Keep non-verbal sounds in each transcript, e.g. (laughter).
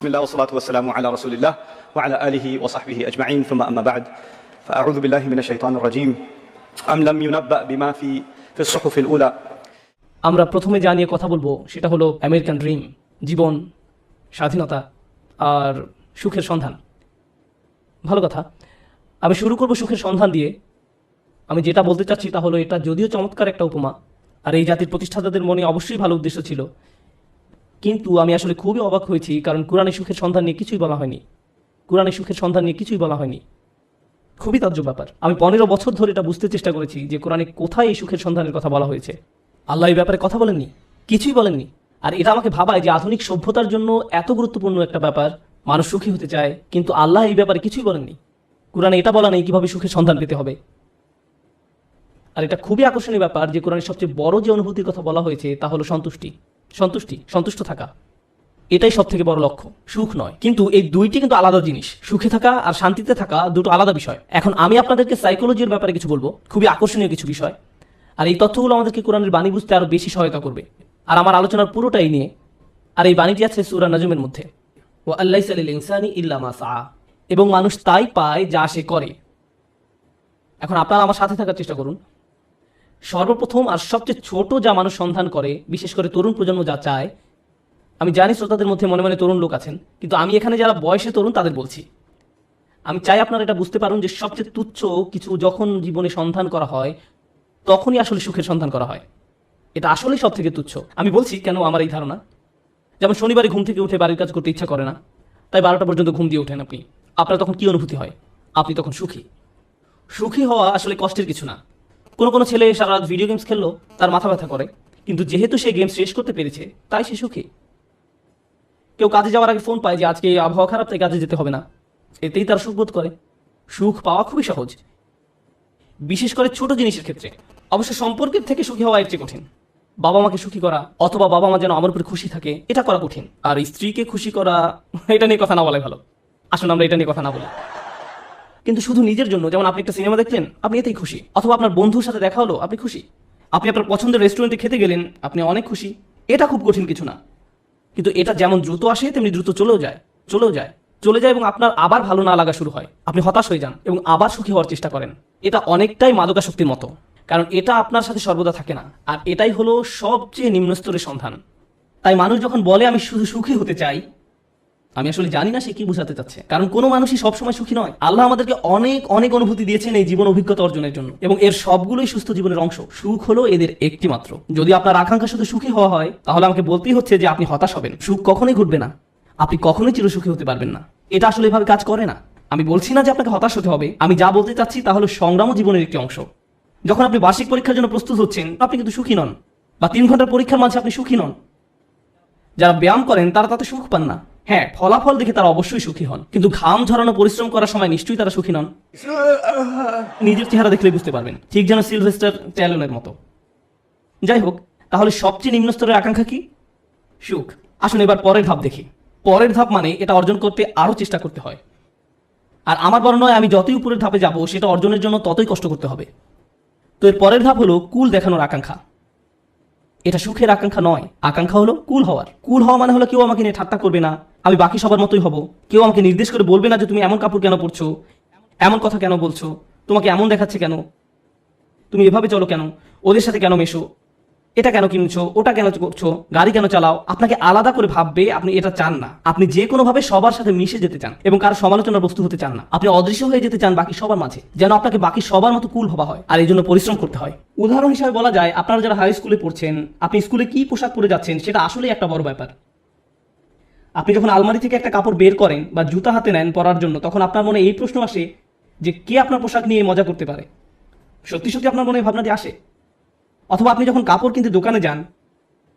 بسم الله والصلاة والسلام على رسول الله وعلى آله وصحبه أجمعين ثم أما بعد فأعوذ بالله من الشيطان الرجيم أم لم ينبأ بما في في الصحف الأولى আমরা প্রথমে যা নিয়ে কথা বলবো সেটা হলো আমেরিকান ড্রিম জীবন স্বাধীনতা আর সুখের সন্ধান ভালো কথা আমি শুরু করব সুখের সন্ধান দিয়ে আমি যেটা বলতে চাচ্ছি তা হলো এটা যদিও চমৎকার একটা উপমা আর এই জাতির প্রতিষ্ঠাতাদের মনে অবশ্যই ভালো উদ্দেশ্য ছিল কিন্তু আমি আসলে খুবই অবাক হয়েছি, কারণ কোরআনে সুখের সন্ধান নিয়ে কিছুই বলা হয়নি। কোরআনে সুখের সন্ধান নিয়ে কিছুই বলা হয়নি। খুবই তাজ্জব ব্যাপার। আমি পনেরো বছর ধরে এটা বুঝতে চেষ্টা করেছি যে কোরআনে কোথায় এই সুখের সন্ধানের কথা বলা হয়েছে। আল্লাহ এই ব্যাপারে কথা বলেননি? কিছুই বলেননি। আর এটা আমাকে ভাবায় যে আধুনিক সভ্যতার জন্য এত গুরুত্বপূর্ণ একটা ব্যাপার। মানুষ সুখী হতে চায়, কিন্তু আল্লাহ এই ব্যাপারে কিছুই বলেননি। কোরআনে এটা বলা নেই কীভাবে সুখের সন্ধান পেতে হবে। আর এটা খুবই আকর্ষণীয় ব্যাপার যে কোরআনের সবচেয়ে বড় যে অনুভূতির কথা বলা হয়েছে, তা হলো সন্তুষ্টি। সন্তুষ্টি, সন্তুষ্ট থাকা। এটাই সব থেকে বড় লক্ষ্য, সুখ নয়। কিন্তু এই দুইটি কিন্তু আলাদা জিনিস, সুখে থাকা আর শান্তিতে থাকা দুটো আলাদা বিষয়। এখন আমি আপনাদেরকে সাইকোলজির ব্যাপারে কিছু বলব, খুবই আকর্ষণীয় কিছু বিষয়। আর এই তথ্যগুলো আমাদেরকে কোরআনের বাণী বুঝতে আরও বেশি সহায়তা করবে। আর আমার আলোচনার পুরোটাই নিয়ে, আর এই বাণীটি আছে সুরা নাজমের মধ্যে। ও আল্লাহ সালিল ইনসানি ইল্লা মা সাআ। এবং মানুষ তাই পায় যা সে করে। এখন আপনারা আমার সাথে থাকার চেষ্টা করুন। সর্বপ্রথম আর সবচেয়ে ছোট যা মানুষ সন্ধান করে, বিশেষ করে তরুণ প্রজন্ম যা চায়, আমি জানি শ্রোতাদের মধ্যে মনে মনে তরুণ লোক আছেন, কিন্তু আমি এখানে যারা বয়সে তরুণ তাদের বলছি। আমি চাই আপনারা এটা বুঝতে পারুন যে সবচেয়ে তুচ্ছ কিছু যখন জীবনে সন্ধান করা হয়, তখনই আসলে সুখের সন্ধান করা হয়। এটা আসলেই সব থেকে তুচ্ছ। আমি বলছি কেন আমার এই ধারণা? যেমন শনিবারে ঘুম থেকে উঠে বাড়ির কাজ করতে ইচ্ছা করে না, তাই বারোটা পর্যন্ত ঘুম দিয়ে ওঠেন আপনি। আপনার তখন কি অনুভূতি হয়? আপনি তখন সুখী। সুখী হওয়া আসলে কষ্টের কিছু না। কোনো কোনো ছেলে সারা রাত ভিডিও গেমস খেললো, তার মাথা ব্যথা করে। কিন্তু যেহেতু সে গেম শেষ করতে পেরেছে, তাই সে সুখী। কেউ কাজে যাওয়ার আগে ফোন পায় যে আজকে আবহাওয়া খারাপ, তাই কাজে যেতে হবে না। এতেই তার সুখ বোধ করে। সুখ পাওয়া খুবই সহজ। বিশেষ করে ছোট জিনিসের ক্ষেত্রে। অবশ্য সম্পর্কের থেকে সুখী হওয়া এর চেয়ে কঠিন। বাবা মাকে সুখী করা, অথবা বাবা মা যেন আমার উপরে খুশি থাকে, এটা করা কঠিন। আর স্ত্রীকে খুশি করা, এটা নিয়ে কথা না বলাই ভালো। আসলে আমরা এটা নিয়ে কথা না বলি। কিন্তু শুধু নিজের জন্য, যেমন আপনি একটা সিনেমা দেখলেন, আপনি এতেই খুশি। অথবা আপনার বন্ধুর সাথে দেখা হলো, আপনি খুশি। আপনি আপনার পছন্দের রেস্টুরেন্টে খেতে গেলেন, আপনি অনেক খুশি। এটা খুব কঠিন কিছু না। কিন্তু এটা যেমন দ্রুত আসে, তেমনি দ্রুত চলেও যায় চলেও যায়। চলে যায় এবং আপনার আবার ভালো না লাগা শুরু হয়। আপনি হতাশ হয়ে যান এবং আবার সুখী হওয়ার চেষ্টা করেন। এটা অনেকটাই মাদকাশক্তির মতো। কারণ এটা আপনার সাথে সর্বদা থাকে না। আর এটাই হলো সবচেয়ে নিম্নস্তরের সন্ধান। তাই মানুষ যখন বলে, আমি শুধু সুখী হতে চাই আমি আসলে জানি না সে কি বোঝাতে চাচ্ছে। কারণ কোনো মানুষই সবসময় সুখী নয়। আল্লাহ আমাদেরকে অনেক অনেক অনুভূতি দিয়েছেন এই জীবন অভিজ্ঞতা অর্জনের জন্য। এবং এর সবগুলোই সুস্থ জীবনের অংশ। সুখ হলো এদের একটি মাত্র যদি আপনার আকাঙ্ক্ষা শুধু সুখী হওয়া হয়, তাহলে আমাকে বলতেই হচ্ছে যে আপনি হতাশ হবেন। সুখ কখনোই ঘটবে না। আপনি কখনোই চিরসুখী হতে পারবেন না। এটা আসলে এভাবে কাজ করে না। আমি বলছি না যে আপনাকে হতাশ হতে হবে। আমি যা বলতে চাচ্ছি তা হলো সংগ্রামও জীবনের একটি অংশ। যখন আপনি বার্ষিক পরীক্ষার জন্য প্রস্তুত হচ্ছেন, আপনি কিন্তু সুখী নন। বা তিন ঘণ্টার পরীক্ষার মাঝে আপনি সুখী নন। যারা ব্যায়াম করেন, তারা তাতে সুখ পান না। হ্যাঁ ফলাফল দেখে তারা অবশ্যই সুখী হন। কিন্তু ঘাম ঝরানো, পরিশ্রম করার সময় নিশ্চয়ই তারা সুখী নন। নিজের চেহারা দেখলে বুঝতে পারবেন। ঠিক যেন সিলভেস্টার ট্যালনের মতো। যাই হোক, তাহলে সবচেয়ে নিম্ন স্তরের আকাঙ্ক্ষা কি? সুখ। আসুন এবার পরের ধাপ দেখি। পরের ধাপ মানে এটা অর্জন করতে আরও চেষ্টা করতে হয়। আর আমার বর্ণনায় আমি যতই উপরের ধাপে যাব, সেটা অর্জনের জন্য ততই কষ্ট করতে হবে। তো এর পরের ধাপ হলো কুল দেখানোর আকাঙ্ক্ষা। এটা সুখের আকাঙ্ক্ষা নয়। আকাঙ্ক্ষা হলো কুল হওয়ার। কুল হওয়া মানে হলো কেউ আমাকে নিয়ে ঠাট্টা করবে না। আমি বাকি সবার মতোই হব। কেউ আমাকে নির্দেশ করে বলবে না যে তুমি এমন কাপড় কেন পরছো? এমন কথা কেন বলছো? তোমাকে এমন দেখাচ্ছে কেন? তুমি এভাবে চলো কেন? ওদের সাথে কেন মেশো? এটা কেন কিনছো, ওটা কেন করছ, গাড়ি কেন চালাও, আপনাকে আলাদা করে ভাববে আপনি এটা চান না। আপনি যে কোনো ভাবে সবার সাথে মিশে যেতে চান এবং কারও সমালোচনার বস্তু হতে চান না, আপনি অদৃশ্য হয়ে যেতে চান বাকি সবার মাঝে, যেন আপনাকে বাকি সবার মতো কুল ভাবা হয়, আর এই জন্য পরিশ্রম করতে হয়। উদাহরণ হিসাবে বলা যায়, আপনারা যারা হাই স্কুলে পড়ছেন, আপনি স্কুলে কি পোশাক পরে যাচ্ছেন সেটা আসলেই একটা বড় ব্যাপার। আপনি যখন আলমারি থেকে একটা কাপড় বের করেন বা জুতা হাতে নেন পরার জন্য, তখন আপনার মনে এই প্রশ্ন আসে যে, কে আপনার পোশাক নিয়ে মজা করতে পারে? সত্যি সত্যি আপনার মনে ভাবনাটি আসে? অথবা আপনি যখন কাপড় কিনতে দোকানে যান,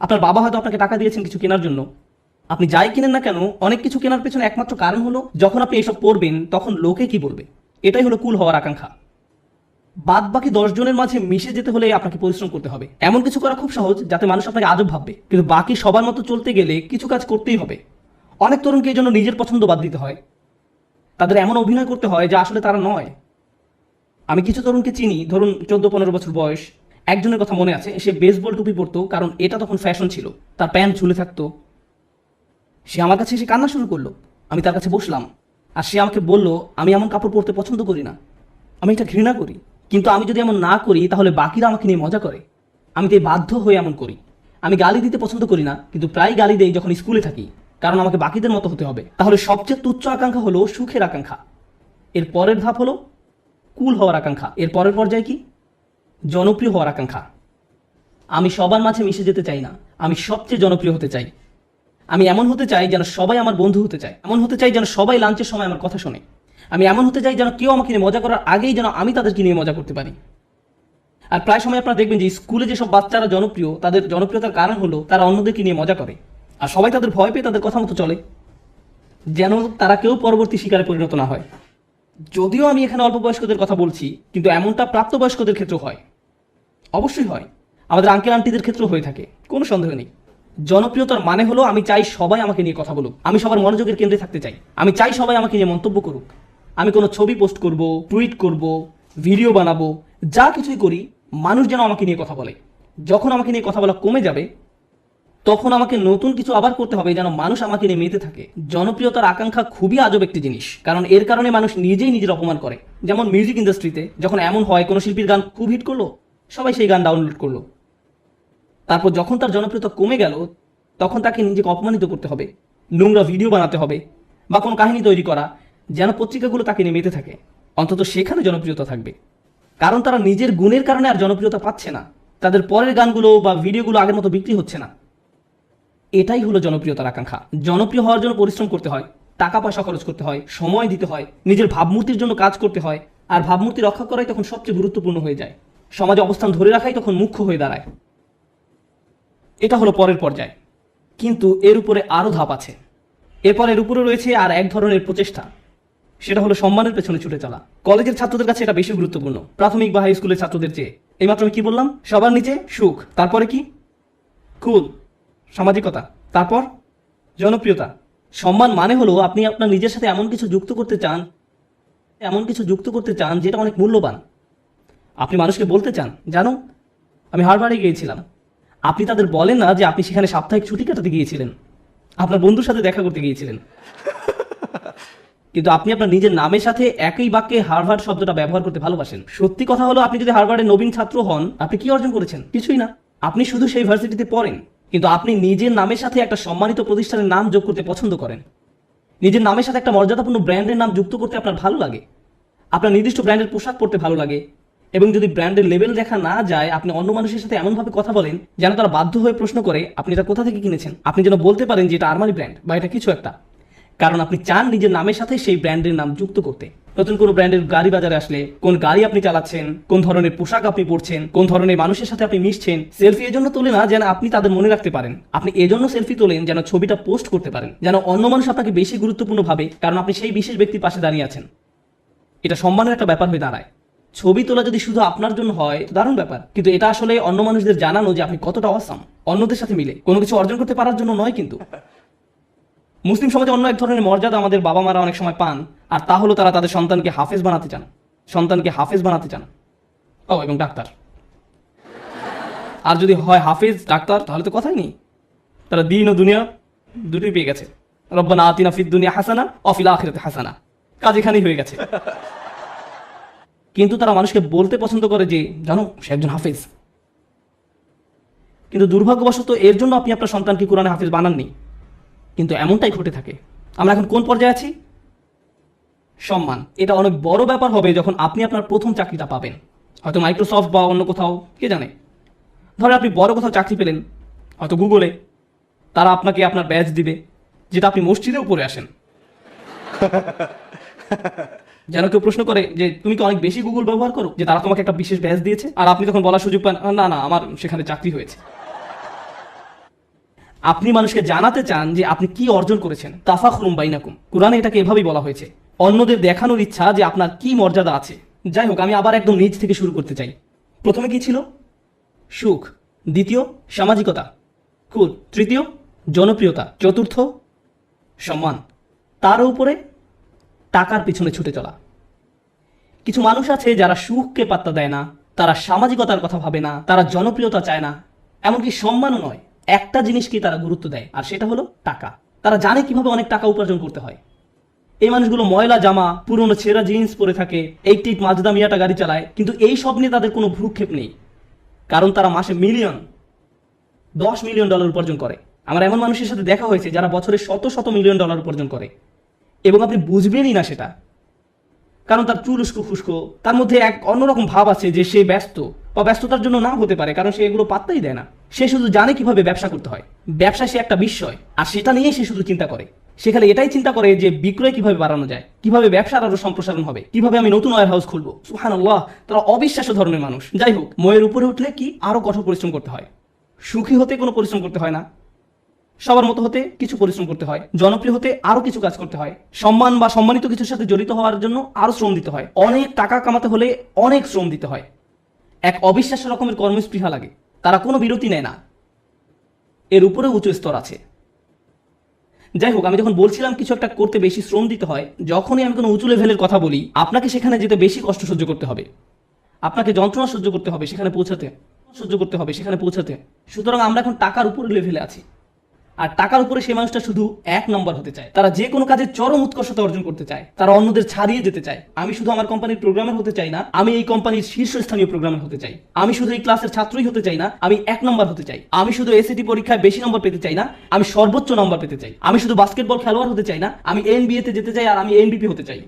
আপনার বাবা হয়তো আপনাকে টাকা দিয়েছেন কিছু কেনার জন্য। আপনি যাই কিনেন না কেন, অনেক কিছু কেনার পেছনে একমাত্র কারণ হলো, যখন আপনি এসব পড়বেন তখন লোকে কি বলবে? এটাই হলো কুল হওয়ার আকাঙ্ক্ষা। বাদ বাকি দশ জনের মাঝে মিশে যেতে হলে আপনাকে পরিশ্রম করতে হবে। এমন কিছু করা খুব সহজ, যাতে মানুষ আপনাকে আজব ভাববে। কিন্তু বাকি সবার মতো চলতে গেলে কিছু কাজ করতেই হবে। অনেক তরুণকে এই জন্য নিজের পছন্দ বাদ দিতে হয়। তাদের এমন অভিনয় করতে হয় যা আসলে তারা নয়। আমি কিছু তরুণকে চিনি, ধরুন চোদ্দ পনেরো বছর বয়স। একজনের কথা মনে আছে, সে বেসবল টুপি পরতো, কারণ এটা তখন ফ্যাশন ছিল। তার প্যান্ট ঝুলে থাকতো। সে আমার কাছে এসে কান্না শুরু করল। আমি তার কাছে বসলাম। আর সে আমাকে বলল, আমি এমন কাপড় পরতে পছন্দ করি না। আমি এটা ঘৃণা করি। কিন্তু আমি যদি এমন না করি, তাহলে বাকিরা আমাকে নিয়ে মজা করে। আমি তাই বাধ্য হয়ে এমন করি। আমি গালি দিতে পছন্দ করি না, কিন্তু প্রায় গালি দেই যখন স্কুলে থাকি। কারণ আমাকে বাকিদের মতো হতে হবে। তাহলে সবচেয়ে তুচ্ছ আকাঙ্ক্ষা হলো সুখের আকাঙ্ক্ষা। এর পরের ধাপ হলো কুল হওয়ার আকাঙ্ক্ষা। এর পরের পর্যায়ে কি? জনপ্রিয় হওয়ার আকাঙ্ক্ষা। আমি সবার মাঝে মিশে যেতে চাই না। আমি সবচেয়ে জনপ্রিয় হতে চাই। আমি এমন হতে চাই যেন সবাই আমার বন্ধু হতে চায়। এমন হতে চাই যেন সবাই লাঞ্চের সময় আমার কথা শোনে। আমি এমন হতে চাই যেন কেউ আমাকে নিয়ে মজা করার আগেই যেন আমি তাদেরকে নিয়ে মজা করতে পারি। আর প্রায় সময় আপনারা দেখবেন যে স্কুলে যেসব বাচ্চারা জনপ্রিয়, তাদের জনপ্রিয়তার কারণ হলো তারা অন্যদেরকে নিয়ে মজা করে। আর সবাই তাদের ভয় পেয়ে তাদের কথা মতো চলে। যেন তারা কেউ পরবর্তী শিকারে পরিণত না হয়। যদিও আমি এখানে অল্প বয়স্কদের কথা বলছি, কিন্তু এমনটা প্রাপ্তবয়স্কদের ক্ষেত্রেও হয়। অবশ্যই হয়। আমাদের আঙ্কেল আন্টিদের ক্ষেত্রেও হয়ে থাকে, কোনো সন্দেহ নেই। জনপ্রিয়তার মানে হলো আমি চাই সবাই আমাকে নিয়ে কথা বলুক। আমি সবার মনোযোগের কেন্দ্রে থাকতে চাই। আমি চাই সবাই আমাকে নিয়ে মন্তব্য করুক। আমি কোনো ছবি পোস্ট করব টুইট করব ভিডিও বানাবো, যা কিছুই করি, মানুষ যেন আমাকে নিয়ে কথা বলে। যখন আমাকে নিয়ে কথা বলা কমে যাবে, তখন আমাকে নতুন কিছু আবার করতে হবে যেন মানুষ আমাকে নিয়ে মেতে থাকে। জনপ্রিয়তার আকাঙ্ক্ষা খুবই আজব একটি জিনিস, কারণ এর কারণে মানুষ নিজেই নিজের অপমান করে। যেমন মিউজিক ইন্ডাস্ট্রিতে যখন এমন হয়, কোনো শিল্পীর গান খুব হিট করল সবাই সেই গান ডাউনলোড করল। তারপর যখন তার জনপ্রিয়তা কমে গেল, তখন তাকে নিজেকে অপমানিত করতে হবে, নোংরা ভিডিও বানাতে হবে, বা কোনো কাহিনী তৈরি করা, যেন পত্রিকাগুলো তাকে নিয়ে মেতে থাকে। অন্তত সেখানে জনপ্রিয়তা থাকবে। কারণ তারা নিজের গুণের কারণে আর জনপ্রিয়তা পাচ্ছে না। তাদের পরের গানগুলো বা ভিডিওগুলো আগের মতো বিক্রি হচ্ছে না। এটাই হলো জনপ্রিয়তার আকাঙ্ক্ষা। জনপ্রিয় হওয়ার জন্য পরিশ্রম করতে হয়, টাকা পয়সা খরচ করতে হয়, সময় দিতে হয়, নিজের ভাবমূর্তির জন্য কাজ করতে হয়, আর ভাবমূর্তি রক্ষা করাই তখন সবচেয়ে গুরুত্বপূর্ণ হয়ে যায়। সমাজে অবস্থান ধরে রাখাই তখন মুখ্য হয়ে দাঁড়ায়। এটা হলো পরের পর্যায়। কিন্তু এর উপরে আরও ধাপ আছে। এরপর এর উপরে রয়েছে আর এক ধরনের প্রচেষ্টা। সেটা হলো সম্মানের পেছনে ছুটে চলা। কলেজের ছাত্রদের কাছে এটা বেশি গুরুত্বপূর্ণ। প্রাথমিক বা হাই স্কুলের ছাত্রদের চেয়ে। এইমাত্র আমি কি বললাম? সবার নিচে সুখ। তারপরে কি? কুল। সামাজিকতা। তারপর? জনপ্রিয়তা। সম্মান মানে হলো আপনি আপনার নিজের সাথে এমন কিছু যুক্ত করতে চান, এমন কিছু যুক্ত করতে চান যেটা অনেক মূল্যবান। আপনি মানুষকে বলতে চান, জানো? আমি হারবারে গিয়েছিলাম। আপনি তাদের বলেন না যে আপনি সেখানে সাপ্তাহিক ছুটি কাটাতে গিয়েছিলেন। আপনার বন্ধুর সাথে দেখা করতে গিয়েছিলেন। কিন্তু আপনি আপনার নিজের নামের সাথে একই বাক্যে হার্ভার্ড শব্দটা ব্যবহার করতে ভালোবাসেন। সত্যি কথা হলো, আপনি যদি হার্ভার্ডের নবীন ছাত্র হন, আপনি কি অর্জন করেছেন? কিছুই না। আপনি শুধু সেই ভার্সিটিতে পড়েন, কিন্তু আপনি নিজের নামের সাথে একটা সম্মানিত প্রতিষ্ঠানের নাম যোগ করতে পছন্দ করেন। নিজের নামের সাথে একটা মর্যাদাপূর্ণ ব্র্যান্ডের নাম যুক্ত করতে আপনার ভালো লাগে। আপনার নির্দিষ্ট ব্র্যান্ডের পোশাক পরতে ভালো লাগে। এবং যদি ব্র্যান্ডের লেভেল দেখা না যায়, আপনি অন্য মানুষের সাথে এমনভাবে কথা বলেন যেন তারা বাধ্য হয়ে প্রশ্ন করে, আপনি এটা কোথা থেকে কিনেছেন? আপনি যেন বলতে পারেন যে এটা আরমানি ব্র্যান্ড বা এটা কিছু একটা। কারণ আপনি চান নিজের নামের সাথে সেই ব্র্যান্ডের নাম যুক্ত করতে। নতুন কোনো ব্র্যান্ডের গাড়ি বাজারে আসলে, কোন গাড়ি আপনি চালাচ্ছেন, কোন ধরনের পোশাক আপনি পরছেন, কোন ধরনের মানুষের সাথে আপনি মিশছেন, সেলফি এজন্য তোলে না যেন আপনি তাদের মনে রাখতে পারেন। আপনি এজন্য সেলফি তোলেন যেন ছবিটা পোস্ট করতে পারেন, যেন অন্য মানুষ আপনাকে বেশি গুরুত্বপূর্ণ ভাবে, কারণ আপনি সেই বিশেষ ব্যক্তির পাশে দাঁড়িয়ে আছেন। এটা সম্মানের একটা ব্যাপার হয়ে দাঁড়ায়। ছবি তোলা যদি শুধু আপনার জন্য হয় দারুণ ব্যাপার। কিন্তু এটা আসলে অন্য মানুষদের জানানো যে আপনি কতটা অসাম অন্যদের সাথে মিলে। কোনো কিছু অর্জন করতে পারার জন্য নয় কিন্তু। মুসলিম সমাজে অন্য এক ধরনের মর্যাদা আমাদের বাবা মারা অনেক সময় পান, আর তা হলো তারা তাদের সন্তানকে হাফেজ বানাতে চান। সন্তানকে হাফেজ বানাতে চান। ও, এবং ডাক্তার। আর যদি হয় হাফেজ, ডাক্তার, তাহলে তো কথাই নেই। তারা দিন ও দুনিয়া দুটোই পেয়ে গেছে। রব্বানা আতিনা ফিদ দুনিয়া হাসানা অফিল আখিরাতে হাসানা। কাজ এখানেই হয়ে গেছে। কিন্তু তারা মানুষকে বলতে পছন্দ করে যে, জানো, সে একজন হাফেজ। কিন্তু দুর্ভাগ্যবশত এর জন্য আপনি আপনার সন্তানকে কোরআনে হাফেজ বানাননি। কিন্তু এমনটাই ঘটে থাকে। আমরা এখন কোন পর্যায়ে আছি? সম্মান। এটা অনেক বড় ব্যাপার হবে যখন আপনি আপনার প্রথম চাকরিটা পাবেন। হয়তো মাইক্রোসফট বা অন্য কোথাও, কে জানে? ধরে আপনি বড় কোথাও চাকরি পেলেন, হয়তো গুগলে তারা আপনাকে আপনার ব্যাচ দিবে, যেটা আপনি মসজিদেও পড়ে আসেন। (laughs) যেন কেউ প্রশ্ন করে যে, তুমি কি অনেক বেশি গুগল ব্যবহার করো? যে, তারা তোমাকে একটা বিশেষ ব্যাচ দিয়েছে। আর আপনি তখন বলার সুযোগ পান, না না, আমার সেখানে চাকরি হয়েছে। আপনি মানুষকে জানাতে চান যে, আপনি কি অর্জন করেছেন? তাফা তাফাখরুম বাইনাকুম। কোরআনে এটাকে এভাবেই বলা হয়েছে। অন্যদের দেখানোর ইচ্ছা যে, আপনার কি মর্যাদা আছে? যাই হোক, আমি আবার একদম নিজ থেকে শুরু করতে চাই। প্রথমে কি ছিল? সুখ। দ্বিতীয়, সামাজিকতা। খুদ তৃতীয়, জনপ্রিয়তা। চতুর্থ, সম্মান। তার উপরে টাকার পিছনে ছুটে চলা। কিছু মানুষ আছে যারা সুখকে পাত্তা দেয় না, তারা সামাজিকতার কথা ভাবে না, তারা জনপ্রিয়তা চায় না, এমনকি সম্মানও নয়। একটা জিনিসকে তারা গুরুত্ব দেয়, আর সেটা হলো টাকা। তারা জানে কীভাবে অনেক টাকা উপার্জন করতে হয়। এই মানুষগুলো ময়লা জামা, পুরনো ছেঁড়া জিন্স পরে থাকে এইট মাজদা মিয়াটা গাড়ি চালায়, কিন্তু এই সব নিয়ে তাদের কোনো ভ্রুক্ষেপ নেই। কারণ তারা মাসে মিলিয়ন, দশ মিলিয়ন ডলার উপার্জন করে। আমার এমন মানুষের সাথে দেখা হয়েছে যারা বছরে শত শত মিলিয়ন ডলার উপার্জন করে। এবং আপনি বুঝবেনই না সেটা। কারণ তার চুল উস্কো তার মধ্যে এক অন্যরকম ভাব আছে যে সে ব্যস্ত বা ব্যস্ততার জন্য না হতে পারে, কারণ সে এগুলো পাত্তাই দেয় না। সে শুধু জানে কীভাবে ব্যবসা করতে হয়। ব্যবসা সে একটা বিস্ময়, আর সেটা নিয়েই সে শুধু চিন্তা করে। সেখানে এটাই চিন্তা করে যে বিক্রয় কীভাবে বাড়ানো যায়, কীভাবে ব্যবসার আরও সম্প্রসারণ হবে, কীভাবে আমি নতুন ওয়ার হাউস খুলবো। সুহান তারা অবিশ্বাস্য ধরনের মানুষ। যাই হোক, ময়ের উপরে উঠলে কি আরও কঠোর পরিশ্রম করতে হয়? সুখী হতে কোনো পরিশ্রম করতে হয় না। সবার মতো হতে কিছু পরিশ্রম করতে হয়, জনপ্রিয় হতে আরও কিছু কাজ করতে হয়। সম্মান বা সম্মানিত কিছুর সাথে জড়িত হওয়ার জন্য আরও শ্রম দিতে হয়। অনেক টাকা কামাতে হলে অনেক শ্রম দিতে হয়। এক অবিশ্বাস্য রকমের কর্মস্পৃহা লাগে। তারা কোনো বিরতি নেয় না। এর উপরে উঁচু স্তর আছে। যাই হোক, আমি যখন বলছিলাম কিছু একটা করতে বেশি শ্রম দিতে হয়, যখনই আমি কোনো উঁচু লেভেলের কথা বলি, আপনাকে সেখানে যেতে বেশি কষ্ট সহ্য করতে হবে। আপনাকে যন্ত্রণা সহ্য করতে হবে, সেখানে পৌঁছাতে। সহ্য করতে হবে, সেখানে পৌঁছাতে। সুতরাং আমরা এখন টাকার উপরে লেভেলে আছি। আর টাকার উপরে সেই মানুষটা শুধু এক নম্বর হতে চায়। তারা যে কোনো কাজে চরম উৎকর্ষতা অর্জন করতে চায়। তারা অন্যদের ছাড়িয়ে যেতে চায়। আমি শুধু আমার কোম্পানির প্রোগ্রামার হতে চাই না, আমি এই কোম্পানির শীর্ষস্থানীয় প্রোগ্রামার হতে চাই। আমি শুধু এই ক্লাসের ছাত্রই হতে চাই না, আমি এক নম্বর হতে চাই। আমি শুধু এসএটি পরীক্ষায় বেশি নম্বর পেতে চাই না, আমি সর্বোচ্চ নম্বর পেতে চাই। আমি শুধু বাস্কেটবল খেলোয়াড় হতে চাই না, আমি এনবিএ তে যেতে চাই আর আমি এনবিপি হতে চাই।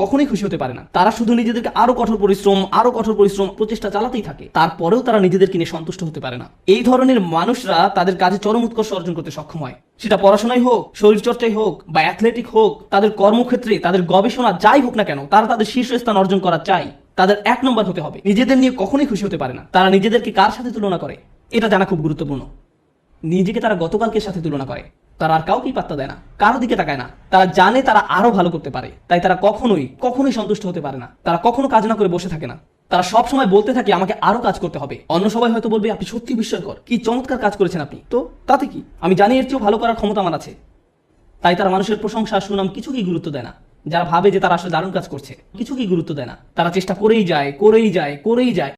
কখনোই খুশি হতে পারে না। তারা শুধু নিজেদেরকে আরও কঠোর পরিশ্রম, আরও কঠোর পরিশ্রম প্রচেষ্টা চালাতেই থাকে। তারপরেও তারা নিজেদেরকে নিয়ে সন্তুষ্ট হতে পারে না। এই ধরনের মানুষরা তাদের কাজে চরম উৎকর্ষ অর্জন করতে সক্ষম হয়। সেটা পড়াশোনাই হোক, শরীরচর্চাই হোক, বা অ্যাথলেটিক হোক, তাদের কর্মক্ষেত্রে, তাদের গবেষণা যাই হোক না কেন, তারা তাদের শীর্ষস্থান অর্জন করা চাই। তাদের এক নম্বর হতে হবে। নিজেদের নিয়ে কখনোই খুশি হতে পারে না। তারা নিজেদেরকে কার সাথে তুলনা করে? এটা জানা খুব গুরুত্বপূর্ণ। নিজেকে তারা গতকালকের সাথে তুলনা করে। তারা আর কাউকেই পাত্তা দেয় না, কারও দিকে তাকায় না। তারা জানে তারা আরও ভালো করতে পারে, তাই তারা কখনোই কখনোই সন্তুষ্ট হতে পারে না। তারা কখনো কাজ না করে বসে থাকে না। তারা সব সময় বলতে থাকে, আমাকে আরও কাজ করতে হবে। অন্য সবাই হয়তো বলবে, আপনি সত্যি বিস্ময়কর, কি চমৎকার কাজ করেছেন আপনি। তো, তাতে কি? আমি জানি এর চেয়েও ভালো করার ক্ষমতা আমার আছে। তাই তারা মানুষের প্রশংসা সুনাম কিছুকেই গুরুত্ব দেয় না। যারা ভাবে যে তারা আসলে দারুণ কাজ করছে, কিছুকেই গুরুত্ব দেয় না। তারা চেষ্টা করেই যায় করেই যায় করেই যায়।